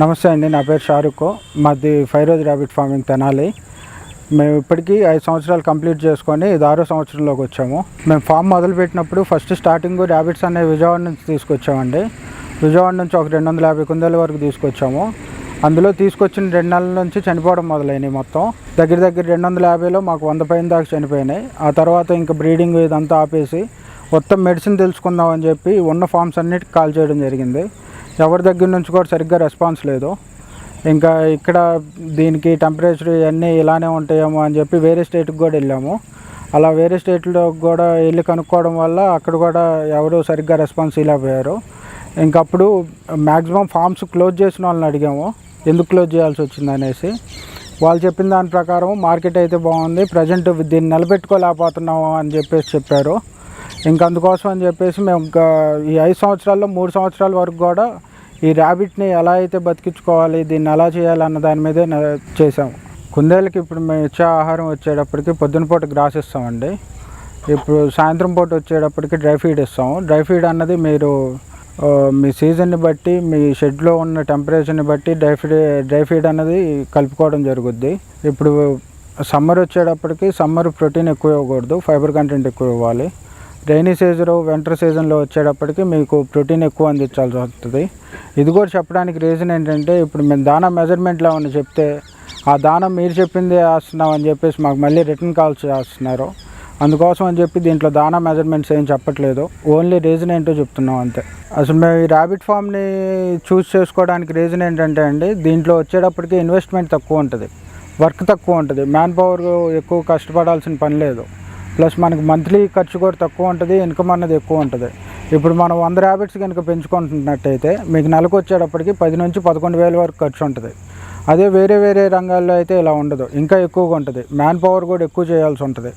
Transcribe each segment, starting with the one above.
నమస్తే అండి నా పేరు షారుఖ్. మాది ఫైరోజ్ ర్యాబిట్ ఫార్మింగ్ తెనాలి. మేము ఇప్పటికీ ఐదు సంవత్సరాలు కంప్లీట్ చేసుకొని ఇది ఆరో సంవత్సరంలోకి వచ్చాము. మేము ఫామ్ మొదలుపెట్టినప్పుడు ఫస్ట్ స్టార్టింగ్ ర్యాబిట్స్ అనేవి విజయవాడ నుంచి తీసుకొచ్చామండి. విజయవాడ నుంచి ఒక రెండు వందల యాభై కుందేల వరకు తీసుకొచ్చాము. అందులో తీసుకొచ్చిన రెండు నెలల నుంచి చనిపోవడం మొదలైనవి మొత్తం. దగ్గర దగ్గర రెండు వందల యాభైలో మాకు వంద పైన దాకా చనిపోయినాయి. ఆ తర్వాత ఇంకా బ్రీడింగ్ ఇదంతా ఆపేసి మొత్తం మెడిసిన్ తెలుసుకుందాం అని చెప్పి ఉన్న ఫామ్స్ అన్నిటికి కాల్ చేయడం జరిగింది. ఎవరి దగ్గర నుంచి కూడా సరిగ్గా రెస్పాన్స్ లేదు. ఇంకా ఇక్కడ దీనికి టెంపరేచర్ ఇవన్నీ ఇలానే ఉంటాయేమో అని చెప్పి వేరే స్టేట్కి కూడా వెళ్ళాము. అలా వేరే స్టేట్లో కూడా వెళ్ళి కనుక్కోవడం వల్ల అక్కడ కూడా ఎవరు సరిగ్గా రెస్పాన్స్ ఇవ్వలేకపోయారు. ఇంకప్పుడు మ్యాక్సిమం ఫామ్స్ క్లోజ్ చేసిన వాళ్ళని అడిగాము. ఎందుకు క్లోజ్ చేయాల్సి వచ్చింది అనేసి. వాళ్ళు చెప్పిన దాని ప్రకారం మార్కెట్ అయితే బాగుంది ప్రజెంట్ దీన్ని నిలబెట్టుకోలేకపోతున్నాము అని చెప్పేసి చెప్పారు. ఇంక అందుకోసం అని చెప్పేసి మేము ఇంకా ఈ ఐదు సంవత్సరాల్లో మూడు సంవత్సరాల వరకు కూడా ఈ ర్యాబిట్ని ఎలా అయితే బతికించుకోవాలి దీన్ని ఎలా చేయాలి అన్న దాని మీదే చేసాము కుందేలకి ఇప్పుడు మేము ఇచ్చే ఆహారం వచ్చేటప్పటికి పొద్దున పూట గ్రాస్ ఇస్తామండి. ఇప్పుడు సాయంత్రం పూట వచ్చేటప్పటికి డ్రై ఫీడ్ ఇస్తాము. డ్రై ఫీడ్ అన్నది మీరు మీ సీజన్ని బట్టి మీ షెడ్లో ఉన్న టెంపరేచర్ని బట్టి డ్రై ఫీడ్ డ్రై ఫీడ్ అన్నది కలుపుకోవడం జరుగుద్ది. ఇప్పుడు సమ్మర్ వచ్చేటప్పటికి సమ్మర్ ప్రోటీన్ ఎక్కువ ఇవ్వకూడదు ఫైబర్ కంటెంట్ ఎక్కువ ఇవ్వాలి. రైనీ సీజన్ వింటర్ సీజన్లో వచ్చేటప్పటికి మీకు ప్రోటీన్ ఎక్కువ అందించాల్సి వస్తుంది. ఇది కూడా చెప్పడానికి రీజన్ ఏంటంటే ఇప్పుడు మేము దానా మెజర్మెంట్లో ఏమన్నా చెప్తే ఆ దానా మీరు చెప్పింది వేస్తున్నాం అని చెప్పేసి మాకు మళ్ళీ రిటర్న్ కాల్స్ చేస్తున్నారు. అందుకోసం అని చెప్పి దీంట్లో దానా మెజర్మెంట్స్ ఏం చెప్పట్లేదు. ఓన్లీ రీజన్ ఏంటో చెప్తున్నాం అంతే. అసలు మేము ఈ ర్యాబిట్ ఫామ్ని చూస్ చేసుకోవడానికి రీజన్ ఏంటంటే అండి దీంట్లో వచ్చేటప్పటికి ఇన్వెస్ట్మెంట్ తక్కువ ఉంటుంది. వర్క్ తక్కువ ఉంటుంది. మ్యాన్ పవర్ ఎక్కువ కష్టపడాల్సిన పని లేదు. ప్లస్ మనకి మంత్లీ ఖర్చు కూడా తక్కువ ఉంటుంది ఇన్కమ్ అన్నది ఎక్కువ ఉంటుంది. ఇప్పుడు మనం వంద ర్యాబిట్స్ కనుక పెంచుకుంటున్నట్టయితే మీకు నెలకు వచ్చేటప్పటికి పది నుంచి పదకొండు వేల వరకు ఖర్చు ఉంటుంది. అదే వేరే వేరే రంగాల్లో అయితే ఇలా ఉండదు. ఇంకా ఎక్కువగా ఉంటుంది. మ్యాన్ పవర్ కూడా ఎక్కువ చేయాల్సి ఉంటుంది.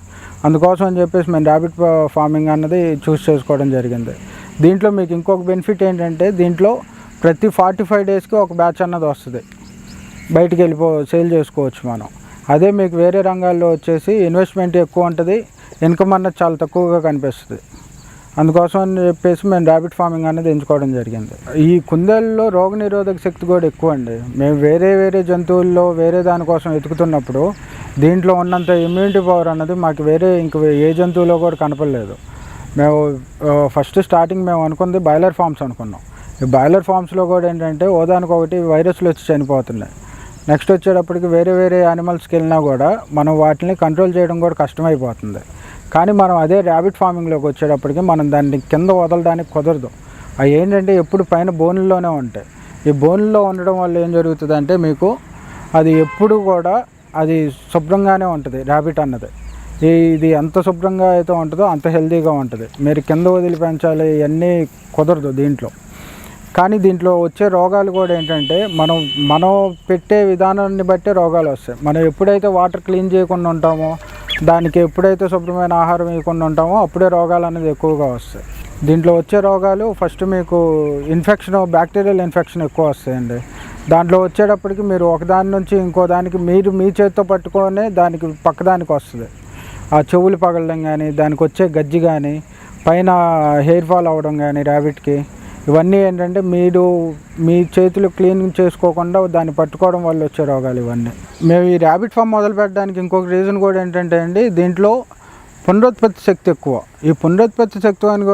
అందుకోసం అని చెప్పేసి మేము ర్యాబిట్ ఫార్మింగ్ అన్నది చూస్ చేసుకోవడం జరిగింది. దీంట్లో మీకు ఇంకొక బెనిఫిట్ ఏంటంటే దీంట్లో ప్రతి ఫార్టీ ఫైవ్ డేస్కి ఒక బ్యాచ్ అన్నది వస్తుంది. బయటికి వెళ్ళిపో సేల్ చేసుకోవచ్చు మనం. అదే మీకు వేరే రంగాల్లో వచ్చేసి ఇన్వెస్ట్మెంట్ ఎక్కువ ఉంటుంది. ఇన్కమ్ అన్నది చాలా తక్కువగా కనిపిస్తుంది. అందుకోసం అని చెప్పేసి మేము ర్యాబిట్ ఫార్మింగ్ అనేది ఎంచుకోవడం జరిగింది. ఈ కుందేళ్ళలో రోగనిరోధక శక్తి కూడా ఎక్కువ అండి మేము వేరే వేరే జంతువుల్లో వేరే దానికోసం వెతుకుతున్నప్పుడు దీంట్లో ఉన్నంత ఇమ్యూనిటీ పవర్ అన్నది మాకు వేరే ఇంక ఏ జంతువులో కూడా కనపడలేదు. మేము ఫస్ట్ స్టార్టింగ్ మేము అనుకుంది బాయిలర్ ఫామ్స్ అనుకున్నాం. ఈ బాయిలర్ ఫామ్స్లో కూడా ఏంటంటే ఓదానికి ఒకటి వైరస్లు వచ్చి చనిపోతున్నాయి. నెక్స్ట్ వచ్చేటప్పటికి వేరే వేరే యానిమల్స్కి వెళ్ళినా కూడా మనం వాటిని కంట్రోల్ చేయడం కూడా కష్టమైపోతుంది. కానీ మనం అదే ర్యాబిట్ ఫార్మింగ్లోకి వచ్చేటప్పటికి మనం దాన్ని కింద వదలడానికి కుదరదు. అవి ఏంటంటే ఎప్పుడు పైన బోన్లోనే ఉంటాయి. ఈ బోన్లో ఉండడం వల్ల ఏం జరుగుతుంది అంటే మీకు అది ఎప్పుడు కూడా అది శుభ్రంగానే ఉంటుంది ర్యాబిట్ అన్నది. ఇది ఎంత శుభ్రంగా అయితే ఉంటుందో అంత హెల్తీగా ఉంటుంది. మీరు కింద వదిలి పెంచాలి ఇవన్నీ కుదరదు దీంట్లో. కానీ దీంట్లో వచ్చే రోగాలు కూడా ఏంటంటే మనం మనం పెట్టే విధానాన్ని బట్టే రోగాలు వస్తాయి. మనం ఎప్పుడైతే వాటర్ క్లీన్ చేయకుండా ఉంటామో దానికి ఎప్పుడైతే శుభ్రమైన ఆహారం ఇవ్వకుండా ఉంటామో అప్పుడే రోగాలు అనేది ఎక్కువగా వస్తాయి. దీంట్లో వచ్చే రోగాలు ఫస్ట్ మీకు ఇన్ఫెక్షన్ బ్యాక్టీరియల్ ఇన్ఫెక్షన్ ఎక్కువ వస్తాయండి. దాంట్లో వచ్చేటప్పటికి మీరు ఒకదాని నుంచి ఇంకో దానికి మీరు మీ చేతితో పట్టుకొని దానికి పక్కదానికి వస్తుంది. ఆ చెవులు పగలడం కానీ దానికి వచ్చే గజ్జి కానీ పైన హెయిర్ ఫాల్ అవ్వడం కానీ ర్యాబిట్కి ఇవన్నీ ఏంటంటే మీరు మీ చేతులు క్లీన్ చేసుకోకుండా దాన్ని పట్టుకోవడం వల్ల వచ్చే రోగాలు ఇవన్నీ. మేము ఈ ర్యాబిట్ ఫామ్ మొదలు పెట్టడానికి ఇంకొక రీజన్ కూడా ఏంటంటే అండి దీంట్లో పునరుత్పత్తి శక్తి ఎక్కువ. ఈ పునరుత్పత్తి శక్తి అని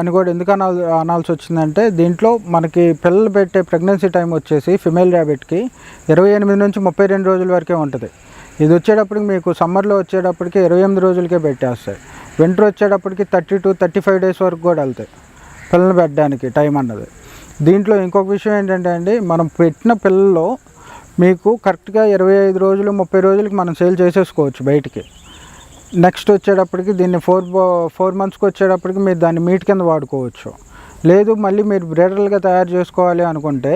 అని కూడా ఎందుకు అనాల్ అనాల్సి వచ్చిందంటే దీంట్లో మనకి పిల్లలు పెట్టే ప్రెగ్నెన్సీ టైం వచ్చేసి ఫిమేల్ ర్యాబిట్కి ఇరవై ఎనిమిది నుంచి ముప్పై రెండు రోజుల వరకే ఉంటుంది. ఇది వచ్చేటప్పటికి మీకు సమ్మర్లో వచ్చేటప్పటికి ఇరవై ఎనిమిది రోజులకే పెట్టేస్తాయి. వింటర్ వచ్చేటప్పటికి thirty two thirty five days వరకు కూడా వెళ్తాయి. పిల్లలు పెట్టడానికి టైం అన్నది. దీంట్లో ఇంకొక విషయం ఏంటంటే అండి మనం పెట్టిన పిల్లల్లో మీకు కరెక్ట్గా ఇరవై ఐదు రోజులు ముప్పై రోజులకి మనం సేల్ చేసేసుకోవచ్చు బయటికి. నెక్స్ట్ వచ్చేటప్పటికి దీన్ని ఫోర్ ఫోర్ మంత్స్కి వచ్చేటప్పటికి మీరు దాన్ని మీట్ కింద వాడుకోవచ్చు. లేదు మళ్ళీ మీరు బ్రేడర్లుగా తయారు చేసుకోవాలి అనుకుంటే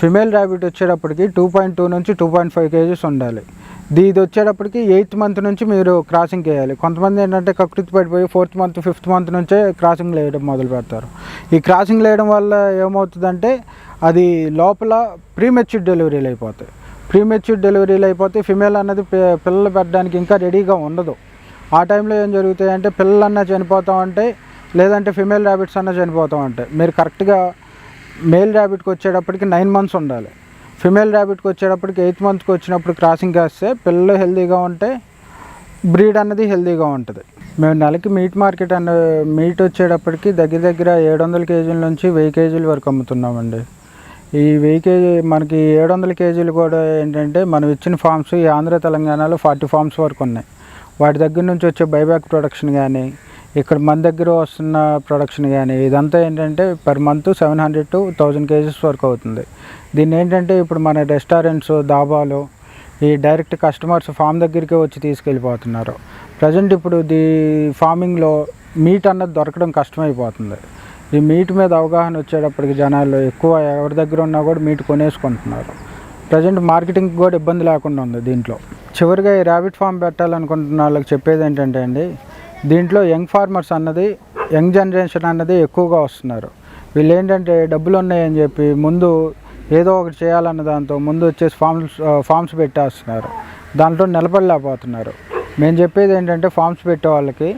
ఫిమేల్ ర్యాబిట్ వచ్చేటప్పటికి టూ పాయింట్ టూ నుంచి టూ పాయింట్ ఫైవ్ కేజీస్ ఉండాలి. ఇది వచ్చేటప్పటికి ఎయిత్ మంత్ నుంచి మీరు క్రాసింగ్ వేయాలి కొంతమంది ఏంటంటే కకృతి పడిపోయి ఫోర్త్ మంత్ ఫిఫ్త్ మంత్ నుంచే క్రాసింగ్ వేయడం మొదలు పెడతారు. ఈ క్రాసింగ్ వేయడం వల్ల ఏమవుతుందంటే అది లోపల ప్రీమెచ్యూర్ డెలివరీలు అయిపోతాయి. ప్రీమెచ్యూర్ డెలివరీలు అయిపోతే ఫిమేల్ అన్నది పిల్లలు పెట్టడానికి ఇంకా రెడీగా ఉండదు. ఆ టైంలో ఏం జరుగుతాయి అంటే పిల్లలన్నా చనిపోతూ ఉంటాయి లేదంటే ఫిమేల్ ర్యాబిట్స్ అన్నా చనిపోతూ ఉంటాయి మీరు కరెక్ట్గా మేల్ ర్యాబిట్కి వచ్చేటప్పటికి నైన్ మంత్స్ ఉండాలి. ఫిమేల్ ర్యాబిట్కి వచ్చేటప్పటికి ఎయిత్ మంత్కి వచ్చినప్పుడు క్రాసింగ్ వేస్తే పిల్లలు హెల్తీగా ఉంటే బ్రీడ్ అన్నది హెల్తీగా ఉంటుంది. మేము నెలకి మీట్ మార్కెట్ అన్న మీట్ వచ్చేటప్పటికి దగ్గర దగ్గర ఏడు వందల కేజీల నుంచి వెయ్యి కేజీల వరకు అమ్ముతున్నామండి. ఈ వెయ్యి కేజీ మనకి ఏడు వందల కేజీలు కూడా ఏంటంటే మనం ఇచ్చిన ఫామ్స్ ఈ ఆంధ్ర తెలంగాణలో ఫార్టీ ఫామ్స్ వరకు ఉన్నాయి. వాటి దగ్గర నుంచి వచ్చే బైబ్యాక్ ప్రొడక్షన్ కానీ ఇక్కడ మన దగ్గర వస్తున్న ప్రొడక్షన్ కానీ ఇదంతా ఏంటంటే per month seven hundred to thousand kgs వరకు అవుతుంది. దీన్ని ఏంటంటే ఇప్పుడు మన రెస్టారెంట్స్ దాబాలు ఈ డైరెక్ట్ కస్టమర్స్ ఫామ్ దగ్గరికే వచ్చి తీసుకెళ్ళిపోతున్నారు. ప్రజెంట్ ఇప్పుడు దీ ఫార్మింగ్లో మీట్ అన్నది దొరకడం కష్టమైపోతుంది. ఈ మీట్ మీద అవగాహన వచ్చేటప్పటికి జనాలు ఎక్కువ ఎవరి దగ్గర ఉన్నా కూడా మీట్ కొనేసుకుంటున్నారు. ప్రజెంట్ మార్కెటింగ్ కూడా ఇబ్బంది లేకుండా ఉంది దీంట్లో. చివరిగా ఈ ర్యాబిట్ ఫామ్ పెట్టాలనుకుంటున్న వాళ్ళకి చెప్పేది ఏంటంటే అండి దీంట్లో యంగ్ ఫార్మర్స్ అన్నది యంగ్ జనరేషన్ అన్నది ఎక్కువగా వస్తున్నారు. వీళ్ళు ఏంటంటే డబ్బులు ఉన్నాయని చెప్పి ముందు ఏదో ఒకటి చేయాలన్న దాంతో ముందు వచ్చేసి ఫామ్స్ ఫామ్స్ పెట్టేస్తున్నారు. దాంట్లో నిలబడలేకపోతున్నారు. మేము చెప్పేది ఏంటంటే ఫామ్స్ పెట్టే వాళ్ళకి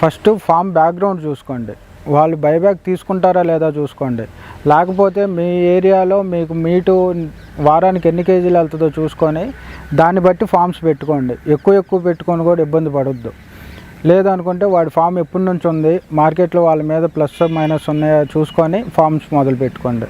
ఫస్ట్ ఫామ్ బ్యాక్గ్రౌండ్ చూసుకోండి. వాళ్ళు బైబ్యాక్ తీసుకుంటారా లేదా చూసుకోండి. లేకపోతే మీ ఏరియాలో మీకు మీటు వారానికి ఎన్ని కేజీలు వెళ్తుందో చూసుకొని దాన్ని బట్టి ఫామ్స్ పెట్టుకోండి. ఎక్కువ ఎక్కువ పెట్టుకొని కూడా ఇబ్బంది పడొద్దు. లేదనుకుంటే వాడి ఫామ్ ఎప్పటి నుంచి ఉంది? మార్కెట్లో వాళ్ళ మీద ప్లస్ మైనస్ ఉన్నాయో? చూసుకొని ఫామ్స్ మొదలు పెట్టుకోండి